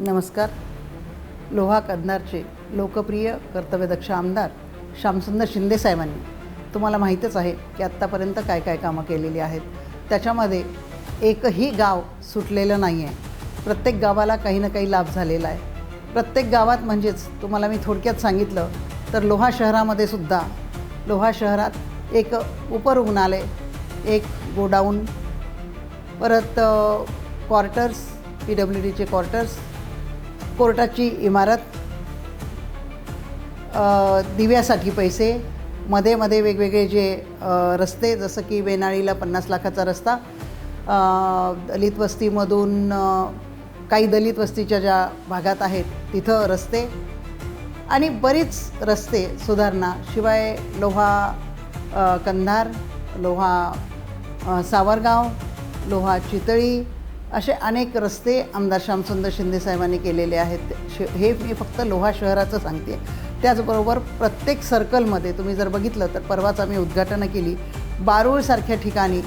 नमस्कार. लोहा कदनारचे लोकप्रिय कर्तव्यदक्ष आमदार श्यामसुंदर शिंदे साहेबांनी. तुम्हाला माहीतच आहे की आत्तापर्यंत काय काय कामं केलेली आहेत. त्याच्यामध्ये एकही गाव सुटलेलं नाही आहे प्रत्येक गावाला काही ना काही लाभ झालेला आहे. प्रत्येक गावात म्हणजेच तुम्हाला मी थोडक्यात सांगितलं तर लोहा शहरामध्ये सुद्धा लोहा शहरात एक उपरुग्णालय एक गोडाऊन परत क्वार्टर्स पी डब्ल्यू डीचे क्वार्टर्स कोर्टाची इमारत दिव्यासाठी पैसे मध्ये मध्ये वेगवेगळे जे रस्ते जसं की वेनाळीला पन्नास लाखाचा रस्ता दलित वस्तीमधून काही दलित वस्तीच्या ज्या भागात आहेत तिथं रस्ते आणि बरीच रस्ते सुधारणा शिवाय लोहा कंधार लोहा सावरगाव लोहा चितळी असे अनेक रस्ते आमदार श्यामसुंदर शिंदे साहेबांनी केलेले आहेत. श हे मी फक्त लोहा शहराचं सांगते. त्याचबरोबर प्रत्येक सर्कलमध्ये तुम्ही जर बघितलं तर परवाच आम्ही उद्घाटनं केली. बारूळसारख्या ठिकाणी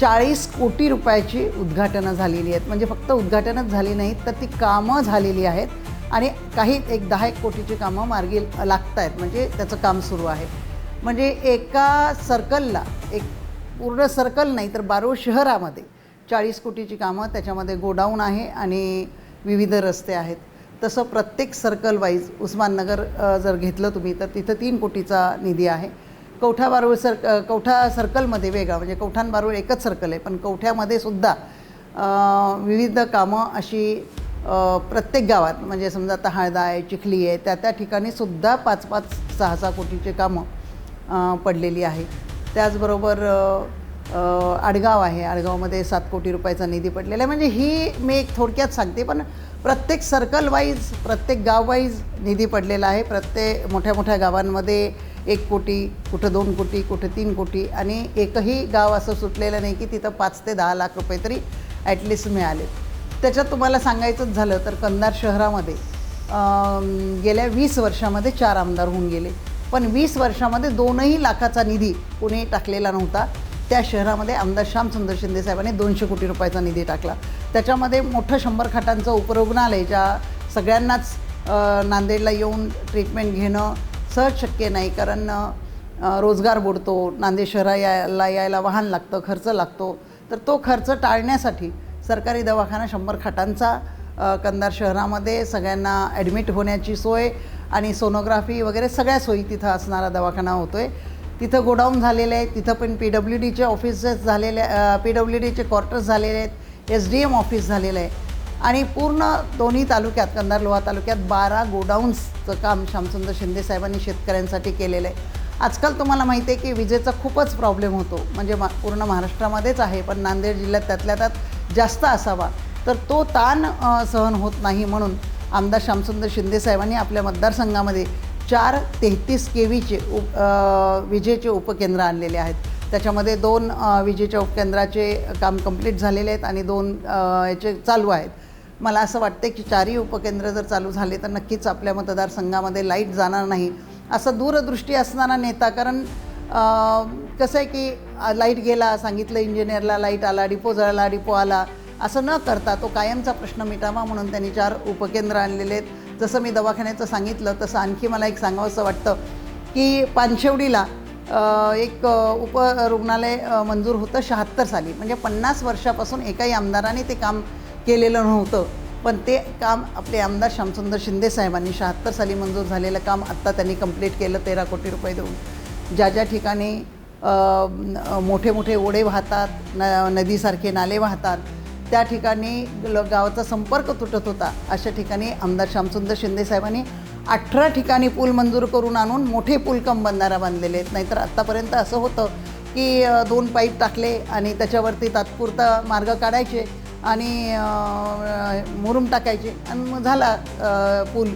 चाळीस कोटी रुपयाची उद्घाटनं झालेली आहेत. म्हणजे फक्त उद्घाटनच झाली नाहीत तर ती कामं झालेली आहेत. आणि काही एक दहा एक कोटीची कामं मार्गी लागत आहेत म्हणजे त्याचं काम सुरू आहे. म्हणजे एका सर्कलला एक पूर्ण सर्कल नाही तर बारूळ शहरामध्ये चाळीस कोटीची कामं त्याच्यामध्ये गोडाऊन आहे आणि विविध रस्ते आहेत. तसं प्रत्येक सर्कल वाईज उस्माननगर जर घेतलं तुम्ही तर तिथं तीन कोटीचा निधी आहे. कवठा बारूळ सर कवठा सर्कलमध्ये वेगळा म्हणजे कवठान बारूळ एकच सर्कल आहे पण कवठ्यामध्ये सुद्धा विविध कामं अशी प्रत्येक गावात म्हणजे समजा आता हळदा आहे चिखली आहे त्या त्या ठिकाणी सुद्धा पाच पाच सहा सहा कोटीचे कामं पडलेली आहे. त्याचबरोबर आडगाव आहे. आडगावमध्ये सात कोटी रुपयाचा निधी पडलेला आहे. म्हणजे ही मी एक थोडक्यात सांगते पण प्रत्येक सर्कल वाईज प्रत्येक गाव वाईज निधी पडलेला आहे. प्रत्येक मोठ्या मोठ्या गावांमध्ये एक कोटी कुठं दोन कोटी कुठं तीन कोटी आणि एकही गाव असं सुटलेलं नाही की तिथं पाच ते दहा लाख रुपये तरी ॲटलिस्ट मिळाले. त्याच्यात तुम्हाला सांगायचंच झालं तर कंधार शहरामध्ये गेल्या वीस वर्षामध्ये चार आमदार होऊन गेले. पण वीस वर्षामध्ये दोनही लाखाचा निधी कुणी टाकलेला नव्हता. त्या शहरामध्ये आमदार श्यामसुंदर शिंदे साहेबांनी दोनशे कोटी रुपयाचा निधी टाकला. त्याच्यामध्ये मोठं शंभर खाटांचं उपरुग्णालय ज्या सगळ्यांनाच नांदेडला येऊन ट्रीटमेंट घेणं सहज शक्य नाही कारण रोजगार बुडतो नांदेड शहरा यायला यायला वाहन लागतं खर्च लागतो. तर तो खर्च टाळण्यासाठी सरकारी दवाखाना शंभर खाटांचा कंधार शहरामध्ये सगळ्यांना ॲडमिट होण्याची सोय आणि सोनोग्राफी वगैरे सगळ्या सोयी तिथं असणारा दवाखाना होतो आहे तिथं गोडाऊन झालेले आहे तिथं पण पी डब्ल्यू डीचे ऑफिसेस झालेले पी डब्ल्यू डीचे क्वार्टर्स झालेले आहेत एस डी एम ऑफिस झालेलं आहे. आणि पूर्ण दोन्ही तालुक्यात कंधार लोहा तालुक्यात बारा गोडाऊन्सचं काम श्यामसुंदर शिंदे साहेबांनी शेतकऱ्यांसाठी केलेलं आहे. आजकाल तुम्हाला माहिती आहे की विजेचा खूपच प्रॉब्लेम होतो. म्हणजे मा पूर्ण महाराष्ट्रामध्येच आहे पण नांदेड जिल्ह्यात त्यातल्या त्यात जास्त असावा. तर तो ताण सहन होत नाही म्हणून आमदार श्यामसुंदर शिंदे साहेबांनी आपल्या मतदारसंघामध्ये चार तेहतीस के व्हीचे उप विजेचे उपकेंद्र आणलेले आहेत. त्याच्यामध्ये दोन विजेच्या उपकेंद्राचे काम कंप्लीट झालेले आहेत आणि दोन याचे चालू आहेत. मला असं वाटतं की चारही उपकेंद्र जर चालू झाले तर नक्कीच आपल्या मतदारसंघामध्ये लाइट जाणार नाही. असं दूरदृष्टी असणारा नेता कारण कसं आहे की लाइट गेला सांगितलं इंजिनियरला लाइट आला डिपो जळला डिपो आला असं न करता तो कायमचा प्रश्न मिटावा म्हणून त्यांनी चार उपकेंद्र आणलेले आहेत. जसं मी दवाखान्याचं सांगितलं तसं आणखी मला एक सांगावंसं वाटतं की पानशेवडीला एक उपरुग्णालय मंजूर होतं शहात्तर साली. म्हणजे पन्नास वर्षापासून एकाही आमदाराने ते काम केलेलं नव्हतं. पण ते काम आपले आमदार श्यामसुंदर शिंदे साहेबांनी शहात्तर साली मंजूर झालेलं काम आत्ता त्यांनी कंप्लीट केलं तेरा कोटी रुपये देऊन. ज्या ज्या ठिकाणी मोठे मोठे ओढे वाहतात न नदीसारखे नाले वाहतात त्या ठिकाणी गावाचा संपर्क तुटत होता. अशा ठिकाणी आमदार श्यामसुंदर शिंदे साहेबांनी अठरा ठिकाणी पूल मंजूर करून आणून मोठे पूल कम बंधारा बांधलेले आहेत. नाहीतर आत्तापर्यंत असं होतं की दोन पाईप टाकले आणि त्याच्यावरती तात्पुरता मार्ग काढायचे आणि मुरुम टाकायचे आणि मग झाला पूल.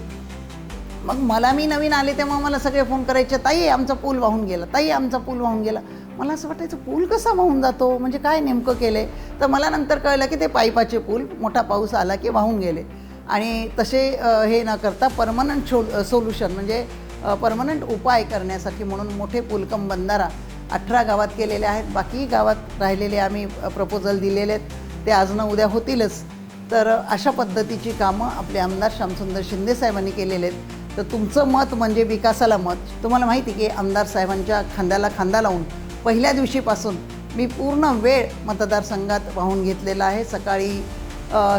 मग मला मी नवीन आले तेव्हा मला सगळे फोन करायचे ताई आमचा पूल वाहून गेला. ताई आमचा पूल वाहून गेला. मला असं वाटायचं पूल कसा वाहून जातो? म्हणजे काय नेमकं केलं आहे तर मला नंतर कळलं की ते पाईपाचे पूल मोठा पाऊस आला की वाहून गेले. आणि तसे हे न करता परमनंट शो सोल्युशन म्हणजे परमनंट उपाय करण्यासाठी म्हणून मोठे पुलकम बंधारा अठरा गावात केलेले आहेत. बाकी गावात राहिलेले आम्ही प्रपोजल दिलेले आहेत. ते आज न उद्या होतीलच. तर अशा पद्धतीची कामं आपले आमदार श्यामसुंदर शिंदे साहेबांनी केलेले आहेत. तर तुमचं मत म्हणजे विकासाला मत. तुम्हाला माहिती की आमदार साहेबांच्या खांद्याला खांदा लावून पहिल्या दिवशीपासून मी पूर्ण वेळ मतदारसंघात वाहून घेतलेला आहे. सकाळी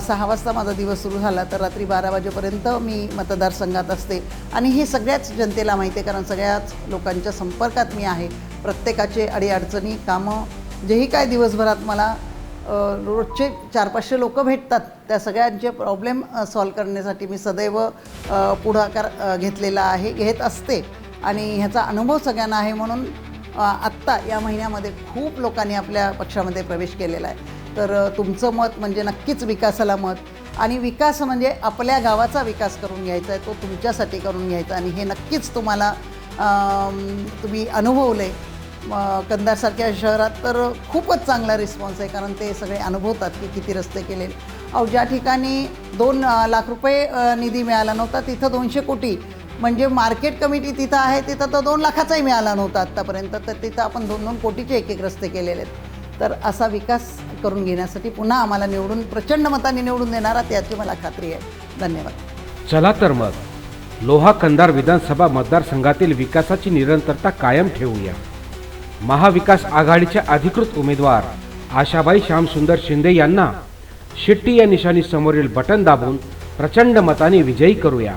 सहा वाजता माझा दिवस सुरू झाला तर रात्री बारा वाजेपर्यंत मी मतदारसंघात असते. आणि हे सगळ्याच जनतेला माहिती आहे कारण सगळ्याच लोकांच्या संपर्कात मी आहे. प्रत्येकाचे अडीअडचणी कामं जेही काय दिवसभरात मला रोजचे चार पाचशे लोक भेटतात त्या सगळ्यांचे प्रॉब्लेम सॉल्व करण्यासाठी मी सदैव पुढाकार घेतलेला आहे घेत असते. आणि ह्याचा अनुभव सगळ्यांना आहे म्हणून आत्ता या महिन्यामध्ये खूप लोकांनी आपल्या पक्षामध्ये प्रवेश केलेला आहे. तर तुमचं मत म्हणजे नक्कीच विकासाला मत आणि विकास म्हणजे आपल्या गावाचा विकास करून घ्यायचा आहे तो तुमच्यासाठी करून घ्यायचा आणि हे नक्कीच तुम्हाला तुम्ही अनुभवलं आहे शहरात तर खूपच चांगला रिस्पॉन्स आहे कारण ते सगळे अनुभवतात की किती रस्ते केले अहो ज्या ठिकाणी दोन लाख रुपये निधी मिळाला नव्हता तिथं दोनशे कोटी म्हणजे मार्केट कमिटी तिथं आहे तिथं तर दोन लाखाचाही मिळाला नव्हता आत्तापर्यंत तर तिथं आपण दोन दोन कोटीचे एक एक रस्ते केलेले आहेत. तर असा विकास करून घेण्यासाठी पुन्हा आम्हाला निवडून प्रचंड मताने निवडून देणारा त्याची मला खात्री आहे. धन्यवाद. चला तर मग लोहा कंधार विधानसभा मतदारसंघातील विकासाची निरंतरता कायम ठेवूया. महाविकास आघाडीच्या अधिकृत उमेदवार आशाबाई श्यामसुंदर शिंदे यांना शिट्टी या निशाणी समोरील बटन दाबून प्रचंड मताने विजयी करूया.